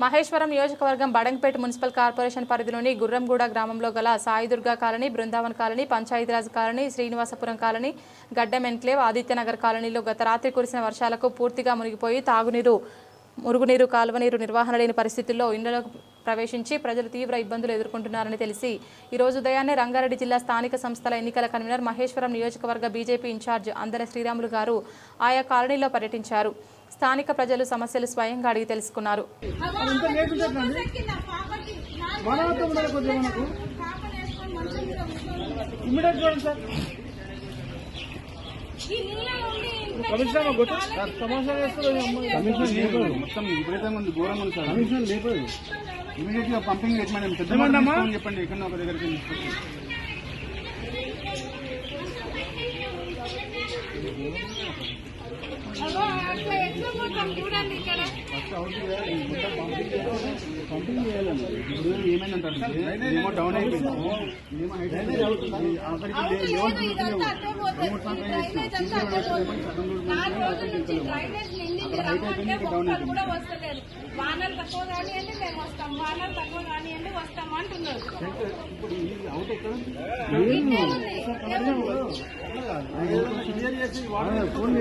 మహేశ్వరం నియోజకవర్గం Badangpet municipal corporation పరిధిలోని గుర్రంగూడ గ్రామంలో గల Saidurga colony Brindavan colony Panchayatiraj colony Srinivasapuram colony Gaddam enclave Adityanagar కాలనీలో గత రాత్రి కురిసిన వర్షాలకు పూర్తిగా మునిగిపోయి తాగునీరు మురుగునీరు కాలువనీరు నిర్వహణ లేని పరిస్థితుల్లో ఇళ్ళలోకి ప్రవేశించి ప్రజలు తీవ్ర ఇబ్బందులు ఎదుర్కొంటున్నారని తెలిసి ఈ రోజు ఉదయాన్నే రంగారెడ్డి జిల్లా స్థానిక సంస్థల ఎన్నికల కన్వీనర్ మహేశ్వరం నియోజకవర్గ బీజేపీ ఇన్ఛార్జ్ అందర శ్రీరాములు గారు ఆయా కాలనీలో పర్యటించారు. స్థానిక ప్రజలు సమస్యలు స్వయంగా అడిగి తెలుసుకున్నారు. మొత్తం ఇమీడియట్గా పంపింగ్ చెప్పండి ఇక్కడ ఒక దగ్గరికి తీసుకొచ్చి పంపింగ్ చేయాలండి ఇప్పుడు ఏమైందంటారు ఇదేమో డౌన్ అయిపోయింది ఏమో హైట్ వానలు తక్కువ కానివ్వండి మేము వస్తాం వానలు తక్కువ కానివ్వండి వస్తాం అంటున్నారు ఫోన్